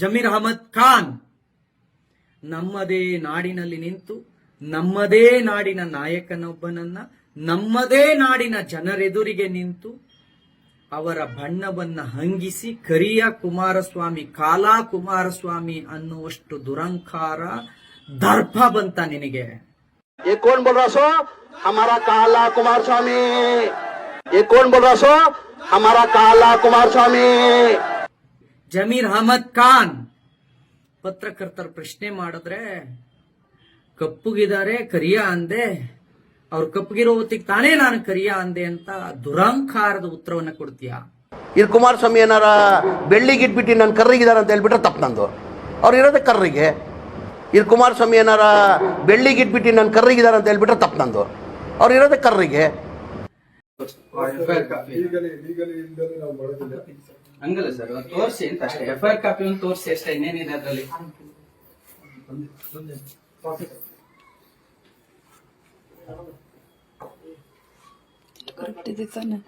ಜಮೀರ್ ಅಹಮದ್ ಖಾನ್. ನಮ್ಮದೇ ನಾಡಿನಲ್ಲಿ ನಿಂತು, ನಮ್ಮದೇ ನಾಡಿನ ನಾಯಕನೊಬ್ಬನನ್ನ, ನಮ್ಮದೇ ನಾಡಿನ ಜನರೆದುರಿಗೆ ನಿಂತು, ಅವರ ಬಣ್ಣವನ್ನ ಹಂಗಿಸಿ ಕರಿಯ ಕುಮಾರಸ್ವಾಮಿ, ಕಾಲಾ ಕುಮಾರಸ್ವಾಮಿ ಅನ್ನುವಷ್ಟು ದುರಂಕಾರ, ದರ್ಪ ಬಂತ ನಿನಗೆ. ಏನ್ ಸೋ ಹಮಾರ ಕಾಲಾ ಕುಮಾರಸ್ವಾಮಿ. ಏನ್ ಸೋ ಹಮಾರ ಕಾಲಾ ಕುಮಾರಸ್ವಾಮಿ. ಜಮೀರ್ ಅಹಮದ್ ಖಾನ್. ಪತ್ರಕರ್ತರ ಪ್ರಶ್ನೆ ಮಾಡಿದ್ರೆ ಕಪ್ಪುಗಿದ್ದಾರೆ ಕರಿಯ ಅಂದೆ. ಅವ್ರು ಕಪ್ಪಗಿರೋ ಹೊತ್ತಿಗೆ ತಾನೇ ನಾನು ಕರಿಯ ಅಂದೆ ಅಂತ ದುರಂಕಾರದ ಉತ್ತರವನ್ನ ಕೊಡ್ತೀಯ? ಇದು ಕುಮಾರಸ್ವಾಮಿ ಏನಾರ ಬೆಳ್ಳಿಗೆ ಇಟ್ಬಿಟ್ಟು ನಾನು ಕರ್ರಿಗಿದ್ದಾರೆ ಅಂತ ಹೇಳ್ಬಿಟ್ರೆ ತಪ್ಪು ನಂದು. ಅವ್ರು ಇರೋದೇ ಕರ್ರಿಗೆ. ಇದು ಕುಮಾರಸ್ವಾಮಿ ಏನಾರ ಬೆಳ್ಳಿಗೆ ಇಟ್ಬಿಟ್ಟು ನಾನು ಕರ್ರಿಗಿದ್ದಾರೆ ಅಂತ ಹೇಳ್ಬಿಟ್ರೆ ತಪ್ಪು ನಂದು. ಅವ್ರು ಇರೋದೇ ಕರ್ರಿಗೆ. ಹಂಗಲ್ಲ ಸರ್ ತೋರಿಸಿ ಅಂತ ಅಷ್ಟೇ. ಎಫ್ ಐ ಆರ್ ಕಾಪಿ ಒಂದು ತೋರಿಸಿ ಅಷ್ಟೇ ಇನ್ನೇನಿದೆ ಅದರಲ್ಲಿ. ಕರೆಕ್ಟ್ ಇದೆ ತಾನೆ.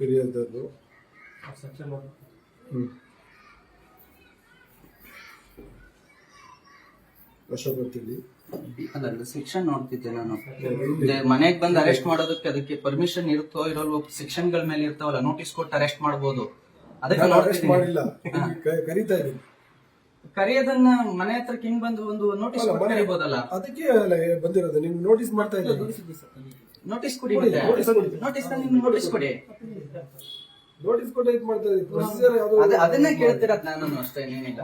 ಫಿರ್ಯಾದದ್ದು ಹ್ಮ್. ವಶಪರ್ತಿಲಿ ಅಲ್ಲ ಶಿಕ್ಷಣ ನೋಡ್ತಿದ್ದೆ ನಾನು. ಮನೆಗೆ ಬಂದು ಅರೆಸ್ಟ್ ಮಾಡೋದಕ್ಕೆ ಅದಕ್ಕೆ ಪರ್ಮಿಷನ್ ಇರುತ್ತೋ ಇರೋ ಸೆಕ್ಷನ್ಗಳ ಮೇಲೆ ಇರ್ತಾವಲ್ಲ ನೋಟಿಸ್ ಕೊಟ್ಟು ಅರೆಸ್ಟ್ ಮಾಡಬಹುದು ಅದಕ್ಕೆ ನಾನು ನೋಡ್ತಿದ್ದೀನಿ. ಮಾಡಿಲ್ಲ. ಕ- ಕರೀತಾ ಇದ್ದೀನಿ. ಕರೆಯೋದನ್ನ ಮನೆ ಹತ್ರ ಹಿಂಗ್ ಬಂದು ಒಂದು ನೋಟಿಸ್ ಅಲ್ಲ, ಕೊಟ್ಟು ಕರಿಬೋದಲ್ಲ ಅದಕ್ಕೆ ಅಲ್ಲ ಬಂದಿರೋದು. ನೀವು ನೋಟಿಸ್ ಮಾಡ್ತಾ ಇದ್ದೀನಿ. ನೋಟಿಸ್ ಕೊಡಿ ಮತ್ತೆ. ನೋಟಿಸ್ ಕೊಡಿ. ನೋಟಿಸ್ ಕೊಡಿ. ನೋಟಿಸ್ ಕೊಟ್ಟು ಇದು ಮಾಡ್ತಾ ಇದ್ದೀನಿ. ಪ್ರೊಸೀಜರ್ ಅದೇ ಅದ ಅದನ್ನೇ ಕೇಳ್ತಿರತ್ ನಾನು ಅಷ್ಟೇ ಏನಿಲ್ಲ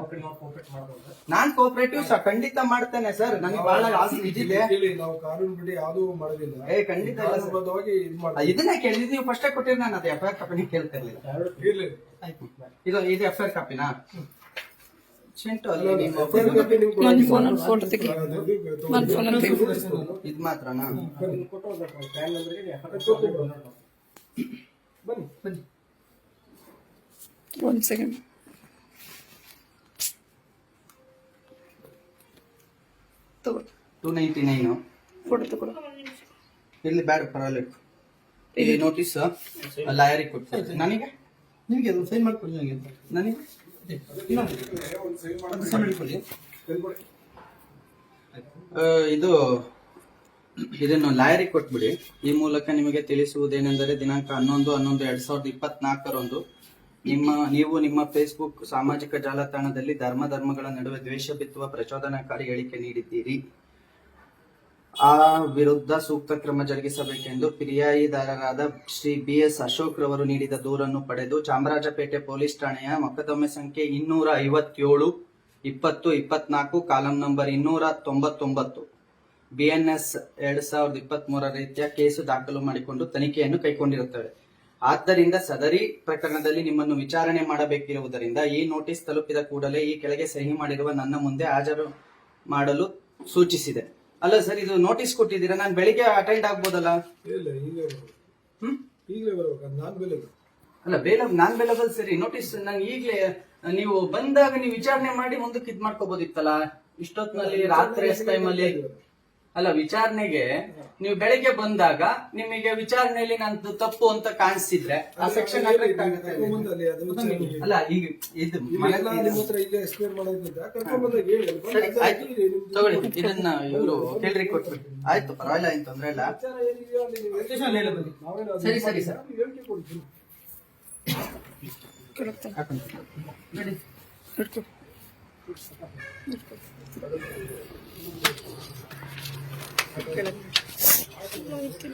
ನಾನ್ ಕೋಪರೇಟಿವ್ ಖಂಡಿತ ಮಾಡ್ತೇನೆ ಸರ್ ನನಗೆ ಬಹಳ ಆಸೆ ಇದಿದೆ ಇಲ್ಲಿ ನಾವು ಕಾನೂನು ಬಿಡಿ ಯಾವ್ದು ಮಾಡೋದಿಲ್ಲ. ಏ ಖಂಡಿತ ಇಲ್ಲ ಸರ್. ಕಾನೂನುಬದ್ಧವಾಗಿ ಇದು ಮಾಡ್ತೀವಿ. ಇದನ್ನೇ ಕೇಳಿದ್ ನೀವು ಫಸ್ಟೇ ಕೊಟ್ಟಿರಿ ನಾನು ಅದು ಎಫ್ ಐ ಆರ್ ಕಾಪಿನೇ ಕೇಳ್ತಾ ಇರ್ಲಿಲ್ಲ. ಇರ್ಲಿ ಇದು ಇದು ಎಫ್ ಐ ಆರ್ ಕಾಪಿನಾ ಚಿಂಟು ಅಲ್ಲಿ ನನ್ನ ತೆಗಿ ಇದು ನನ್ನ ತೆಗಿ ಇದ್ ಮಾತ್ರನಾ? ಬನ್ನಿ ಬನ್ನಿ. ಒಂದ್ ಸೆಕೆಂಡ್ ತಗೋ. ಟೂ ನೈಂಟಿ ನೈನ್ ಫೋಟೋ ಇಲ್ಲಿ ಬ್ಯಾಡ ಪರವಾಗಿಲ್ಲ. ಈ ನೋಟಿಸ್ ಲಾಯರಿಗೆ ಕೊಡ್ತೀನಿ ನನಗೆ? ನಿಮಗೆ ಅದು ಸೈನ್ ಮಾಡ್ಕೊಡಿ ನನಗೆ? ನನಗೆ ಅದು sign ಮಾಡ್ಕೊಳ್ಳಿ. ಆ, ಇದು ಇದನ್ನು ಲಾಯರಿಗೆ ಕೊಟ್ಬಿಡಿ. ಈ ಮೂಲಕ ನಿಮಗೆ ತಿಳಿಸುವುದೇನೆಂದರೆ ದಿನಾಂಕ ಹನ್ನೊಂದು ಹನ್ನೊಂದು ಎರಡ್ ಸಾವಿರದ ಇಪ್ಪತ್ನಾಲ್ಕರಂದು ನಿಮ್ಮ, ನೀವು ನಿಮ್ಮ ಫೇಸ್ಬುಕ್ ಸಾಮಾಜಿಕ ಜಾಲತಾಣದಲ್ಲಿ ಧರ್ಮ ಧರ್ಮಗಳ ನಡುವೆ ದ್ವೇಷ ಬಿತ್ತುವ ಪ್ರಚೋದನಾಕಾರಿ ಹೇಳಿಕೆ ನೀಡಿದ್ದೀರಿ. ಆ ವಿರುದ್ಧ ಸೂಕ್ತ ಕ್ರಮ ಜರುಗಿಸಬೇಕೆಂದು ಪಿರಿಯಾಯಿದಾರರಾದ ಶ್ರೀ ಬಿ ಎಸ್ ಅಶೋಕ್ ರವರು ನೀಡಿದ ದೂರನ್ನು ಪಡೆದು ಚಾಮರಾಜಪೇಟೆ ಪೊಲೀಸ್ ಠಾಣೆಯ ಮೊಕದ್ದಮೆ ಸಂಖ್ಯೆ ಇನ್ನೂರ ಐವತ್ತೇಳು, ಇಪ್ಪತ್ತು, ಇಪ್ಪತ್ನಾಲ್ಕು, ಕಾಲಂ ನಂಬರ್ ಇನ್ನೂರ ತೊಂಬತ್ತೊಂಬತ್ತು. ಬಿಎನ್ಎಸ್ ಎರಡ್ ಸಾವಿರದ ಇಪ್ಪತ್ತ್ ಮೂರರ ರೀತಿಯ ಕೇಸು ದಾಖಲು ಮಾಡಿಕೊಂಡು ತನಿಖೆಯನ್ನು ಕೈಗೊಂಡಿರುತ್ತವೆ. ಆದ್ದರಿಂದ ಸದರಿ ಪ್ರಕರಣದಲ್ಲಿ ನಿಮ್ಮನ್ನು ವಿಚಾರಣೆ ಮಾಡಬೇಕಿರುವುದರಿಂದ ಈ ನೋಟಿಸ್ ತಲುಪಿದ ಕೂಡಲೇ ಈ ಕೆಳಗೆ ಸಹಿ ಮಾಡಿರುವ ನನ್ನ ಮುಂದೆ ಹಾಜರು ಮಾಡಲು ಸೂಚಿಸಿದೆ. ಅಲ್ಲ ಸರ್ ಇದು ನೋಟಿಸ್ ಕೊಟ್ಟಿದ್ದೀರಾ? ನಾನು ಬೆಳಿಗ್ಗೆ ಅಟೆಂಡ್ ಆಗ್ಬೋದಲ್ಲ? ಇಲ್ಲ ಈಗಲೇ ಬರ್ಬೇಕು. ಹ್ಮ್? ಈಗಲೇ ಬರ್ಬೇಕು ಅದು ನಾನು ಬೆಲೆ ಅಲ್ಲ ಬೇಲ ನಾನ್ ಬೇಲಬಲ್ ಸರಿ. ನೋಟಿಸ್ ನಂಗೆ ಈಗ್ಲೇ ನೀವು ಬಂದಾಗ ನೀವು ವಿಚಾರಣೆ ಮಾಡಿ ಮುಂದಕ್ಕೆ ಇದ್ ಮಾಡ್ಕೋಬಹುದಿತ್ತಲ್ಲ ಇಷ್ಟೊತ್ತಿನಲ್ಲಿ ರಾತ್ರಿ ಟೈಮಲ್ಲಿ ಅಲ್ಲ ವಿಚಾರಣೆಗೆ ನೀವು ಬೆಳಿಗ್ಗೆ ಬಂದಾಗ ನಿಮಗೆ ವಿಚಾರಣೆಯಲ್ಲಿ ನಾನು ತಪ್ಪು ಅಂತ ಕಾಣಿಸಿದ್ರೆ ಆ ಸೆಕ್ಷನ್ ಅಲ್ಲಿ ಅಲ್ಲ ಈಗ ಇದು ತಗೊಳ್ಳಿ ಇದನ್ನ ಇವರು ಕೇಳ್ರಿ ಕೊಟ್ಬಿಟ್ಟು ಆಯ್ತು ಪರವಾಗಿಲ್ಲ ಏನ್ ತೊಂದ್ರೆ ಇಲ್ಲ. ಸರಿ, ಸರಿ, ಸರ್. ನೀವು ಹೇಳಿಕೆ ಕೊಡ್ತೀನಿ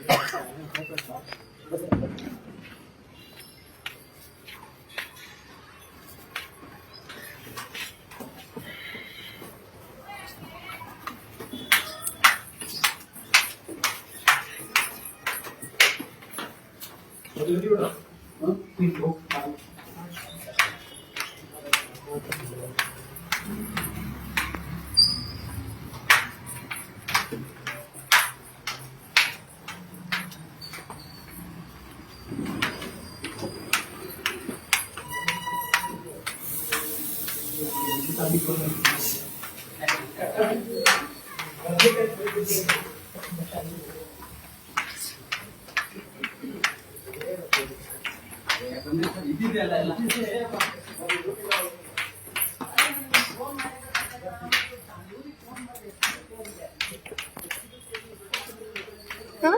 Huh?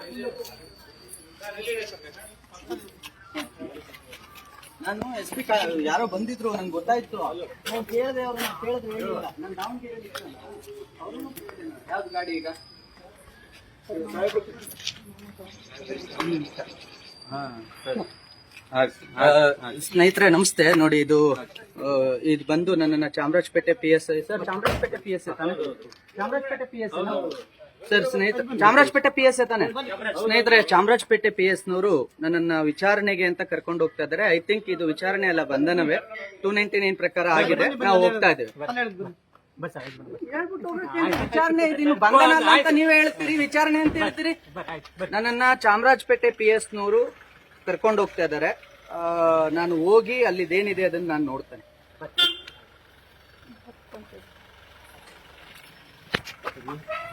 ನಾನು ಎಸ್ ಪಿ ಯಾರೋ ಬಂದಿದ್ರು ನಂಗೆ ಗೊತ್ತಾಯ್ತು. ನಾನು ಕೇಳಿದೆ ಅವ್ರನ್ನ ಕೇಳಿದ್ರು ಹೇಳಿಲ್ಲ. ನಾನು ದಾವಣಗೆರೆ ಯಾವ್ದು ಗಾಡಿ ಈಗ? ಸ್ನೇಹಿತರೆ ನಮಸ್ತೆ. ನೋಡಿ ಇದು ಇದು ಬಂದು ನನ್ನ Chamarajpet P S I sir Chamarajpet P S I Chamarajpet P S sir, ಸ್ನೇಹಿತ ಚಾಮರಾಜಪೇಟೆ ಪಿ ಎಸ್ ತಾನೆ? ಸ್ನೇಹಿತರೆ, ಚಾಮರಾಜಪೇಟೆ ಪಿ ಎಸ್ ನವರು ನನ್ನನ್ನ ವಿಚಾರಣೆಗೆ ಅಂತ ಕರ್ಕೊಂಡು ಹೋಗ್ತಾ ಇದ್ದಾರೆ. ಐ ಥಿಂಕ್ ಇದು ವಿಚಾರಣೆ ಅಲ್ಲ, ಬಂಧನವೇ. ಟೂ ನೈನ್ಟಿ ನೈನ್ ಪ್ರಕಾರ ಆಗಿದೆ. ನಾವು ಹೋಗ್ತಾ ಇದ್ದೇವೆ. ವಿಚಾರಣೆ ಬಂಧನ ಅಲ್ಲ ಅಂತ ನೀವೇ ಹೇಳ್ತೀರಿ, ವಿಚಾರಣೆ ಅಂತ ಹೇಳ್ತೀರಿ? ನನ್ನನ್ನ ಚಾಮರಾಜಪೇಟೆ ಪಿ ಎಸ್ ನವರು ಕರ್ಕೊಂಡು ಹೋಗ್ತಾ ಇದ್ದಾರೆ. ನಾನು ಹೋಗಿ ಅಲ್ಲಿದೇನಿದೆ ಅದನ್ನ ನಾನು ನೋಡ್ತೇನೆ. ಅದೇ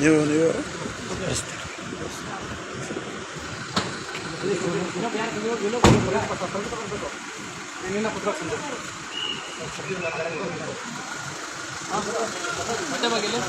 ನೀವು ನೀವು ಹೊಟ್ಟೆ ಬಾಗಿಲು ಹೊಟ್ಟೆ ಬಾಗಿಲು